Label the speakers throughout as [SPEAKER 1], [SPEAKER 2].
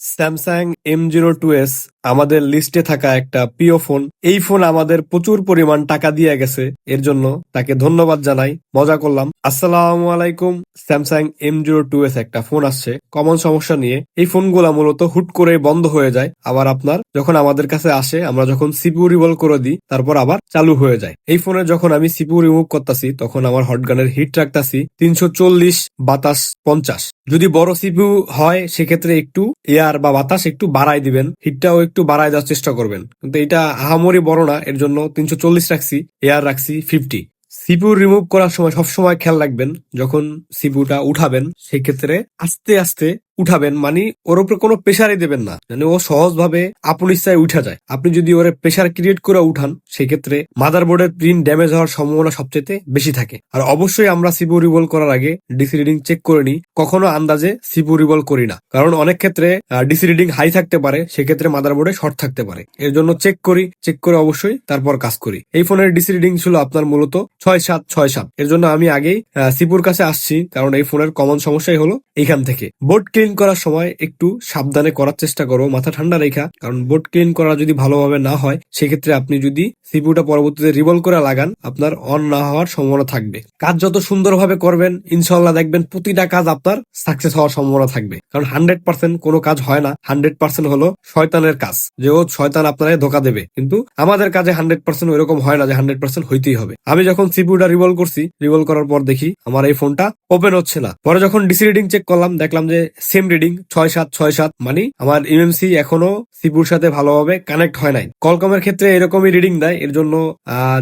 [SPEAKER 1] Samsung M zero two S আমাদের লিস্টে থাকা একটা প্রিয় ফোন এই ফোন আমাদের প্রচুর পরিমাণ টাকা দিয়ে গেছে। এর জন্য তাকে ধন্যবাদ জানাই। মজা করলাম। আসসালামু আলাইকুম। Samsung M zero two S একটা ফোন আসছে। কমন সমস্যা নিয়ে এই ফোনগুলা মূলত হুট করে বন্ধ হয়ে যায়। আবার আপনার যখন আমাদের কাছে আসে, আমরা যখন সিপিউ রিভল করে দিই, তারপর আবার চালু হয়ে যায়। এই ফোনে যখন আমি সিপিউ রিমুভ করতেছি, তখন আমার হটগানের হিট রাখতাছি তিনশো চল্লিশ বাতাস পঞ্চাশ। যদি বড় সিপিউ হয়, সেক্ষেত্রে একটু এয়ার বা বাতাস একটু বাড়াই দিবেন। হিটটাও একটু বাড়ায় দেওয়ার চেষ্টা করবেন। কিন্তু এটা আহামরি বড় না, এর জন্য তিনশো চল্লিশ রাখছি এয়ার রাখছি ফিফটি সিপিউ রিমুভ করার সময় সবসময় খেয়াল রাখবেন, যখন সিপিউটা উঠাবেন, সেক্ষেত্রে আস্তে আস্তে উঠাবেন মানে ওর উপরে কোনো প্রেশারই দেবেন না। মানে ও সহজভাবে আপন ইচ্ছায় উঠা যায়। আপনি যদি ওরে প্রেশার ক্রিয়েট করে উঠান, সেক্ষেত্রে মাদার মাদারবোর্ডের প্রিন্ট ড্যামেজ হওয়ার সম্ভাবনা সবচেয়ে বেশি থাকে। আর অবশ্যই আমরা সিপু রিভল করার আগে ডিসি রিডিং চেক করে নিই। কখনো আন্দাজে সিপু রিভল করি না। কারণ অনেক ক্ষেত্রে ডিসি রিডিং হাই থাকতে পারে, সেক্ষেত্রে মাদারবোর্ডে শর্ট থাকতে পারে। এর জন্য চেক করি চেক করে অবশ্যই তারপর কাজ করি। এই ফোনের ডিসি রিডিং ছিল আপনার মূলত ছয় সাত ছয় সাত। এর জন্য আমি আগেই সিপুর কাছে আসছি, কারণ এই ফোনের কমন সমস্যাই হলো এইখান থেকে। বোর্ড ক্লিন করার সময় একটু সাবধানে করার চেষ্টা করো মাথা ঠান্ডা রেখা। কারণ বোর্ড ক্লিন করা যদি ভালোভাবে না হয়, সেক্ষেত্রে আপনি যদি সিপিউটা পরবর্তীতে রিভল করে লাগান, আপনার অন না হওয়ার সম্ভাবনা থাকবে। কাজ যত সুন্দরভাবে করবেন ইনশাল্লাহ দেখবেন প্রতিটা কাজ আপনার সাকসেস হওয়ার সম্ভাবনা থাকবে। কারণ হান্ড্রেড পার্সেন্ট কোনো কাজ হয় না হান্ড্রেড পার্সেন্ট হলো শয়তানের কাজ। যে ও শয়তান আপনারা ধোকা দেবে। কিন্তু আমাদের কাজে হান্ড্রেড পার্সেন্ট ওইরকম হয় না যে হান্ড্রেড পার্সেন্ট হইতেই হবে। আমি যখন সিপিউটা রিভল করছি রিভল করার পর দেখি, আমার এই ফোনটা ওপেন হচ্ছে না। পরে যখন ডিসি রিডিং চেক করলাম, দেখলাম যে সেম রিডিং ছয় সাত ছয় সাত মানে আমার ইউএমসি এখনও সিপুর সাথে ভালোভাবে কানেক্ট হয় নাই। কলকমের ক্ষেত্রে এরকমই রিডিং দেয়, এর জন্য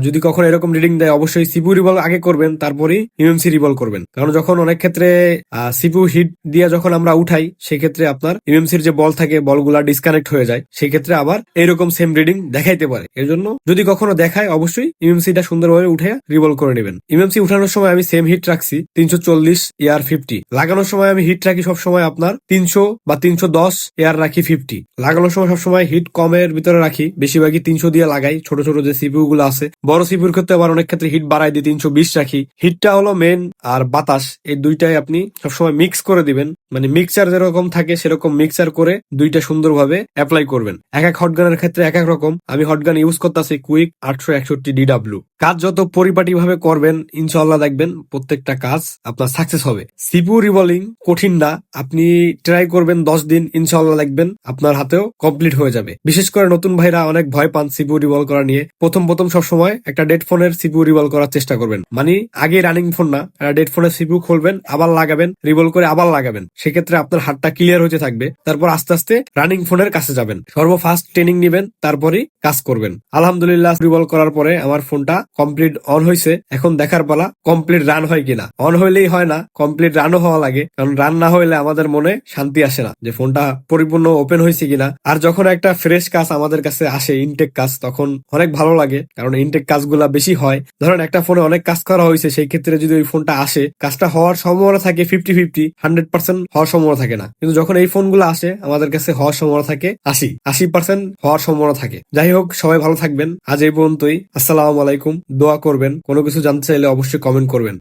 [SPEAKER 1] যদি কখনো এরকম রিডিং দেয়, অবশ্যই সিপু রিভল আগে করবেন, তারপরেই ইউএমসি রিভল করবেন। কারণ যখন অনেক ক্ষেত্রে সিপু হিট দিয়ে যখন আমরা উঠাই, সেক্ষেত্রে আপনার ইউএমসির যে বল থাকে, বলগুলা ডিসকানেক্ট হয়ে যায়। সেক্ষেত্রে আবার এরকম সেম রিডিং দেখাইতে পারে। এর জন্য যদি কখনো দেখায়, অবশ্যই ইউএমসিটা সুন্দরভাবে উঠে রিভল করে নেবেন। ইউএমসি উঠানোর সময় আমি সেম হিট রাখছি, তিনশো চল্লিশ ইয়ার ফিফটি লাগানোর সময় আমি হিট রাখি সবসময় আপনার তিনশো বা তিনশো দশ এয়ার রাখি ফিফটি লাগানোর সময় সবসময় হিট কমের ভিতরে রাখি। বেশিরভাগই তিনশো দিয়ে লাগাই। ছোট ছোট যে সিপিউ গুলো আছে। বড় সিপিউর ক্ষেত্রে আবার অনেক ক্ষেত্রে হিট বাড়াই দিই তিনশো বিশ রাখি। হিটটা হলো মেন আর বাতাস, এই দুইটাই আপনি সবসময় মিক্স করে দিবেন। মানে মিক্সচার যেরকম থাকে সেরকম মিক্সচার করে দুইটা সুন্দরভাবে অ্যাপ্লাই করবেন। এক এক হটগানের ক্ষেত্রে এক এক রকম। আমি হটগান ইউজ করতেছি কুইক আটশো একষট্টি ডিডাব্লিউ কাজ যত পরিপাটি ভাবে করবেন ইনশাল্লাহ দেখবেন প্রত্যেকটা কাজ আপনার সাকসেস হবে। সিপু রিভলিং কঠিন না। আপনি ট্রাই করবেন দশ দিন ইনশাল্লাহ দেখবেন আপনার হাতেও কমপ্লিট হয়ে যাবে। বিশেষ করে নতুন ভাইরা অনেক ভয় পান সিপিউ রিভল করা নিয়ে। প্রথম প্রথম সবসময় একটা ডেড ফোনের সিপিউ রিভল করার চেষ্টা করবেন। মানে আগে রানিং ফোন না ডেড ফোনের সিপু খুলবেন, আবার লাগাবেন রিভল করে আবার লাগাবেন। সেক্ষেত্রে আপনার হাতটা ক্লিয়ার হতে থাকবে, তারপর আস্তে আস্তে রানিং ফোনের কাছে যাবেন। সর্বফার্স্ট ট্রেনিং নিবেন, তারপরই কাজ করবেন। আলহামদুলিল্লাহ রিভল করার পরে আমার ফোনটা কমপ্লিট অন হয়েছে এখন দেখার পালা কমপ্লিট রান হয় কিনা। অন হইলেই হয় না কমপ্লিট রানও হওয়া লাগে। কারণ রান না হইলে আমাদের মনে শান্তি আসে না যে ফোনটা পরিপূর্ণ ওপেন হয়েছে কিনা। আর যখন একটা ফ্রেশ কাজ আমাদের কাছে আসে ইনটেক কাজ, তখন অনেক ভালো লাগে, কারণ ইনটেক কাজগুলা বেশি হয়। ধরেন একটা ফোনে অনেক কাজ করা হয়েছে, সেই ক্ষেত্রে যদি ওই ফোনটা আসে, কাজটা হওয়ার সম্ভাবনা থাকে ফিফটি ফিফটি হান্ড্রেড পার্সেন্ট হওয়ার সম্ভাবনা থাকে না। কিন্তু যখন এই ফোনগুলো আসে, আমাদের কাছে হওয়ার সম্ভাবনা থাকে আশি আশি পার্সেন্ট হওয়ার সম্ভাবনা থাকে। যাই হোক, সবাই ভালো থাকবেন। আজ এই পর্যন্তই। আসসালামু আলাইকুম। দোয়া করবেন। কোনো কিছু জানতে চাইলে অবশ্যই কমেন্ট করবেন।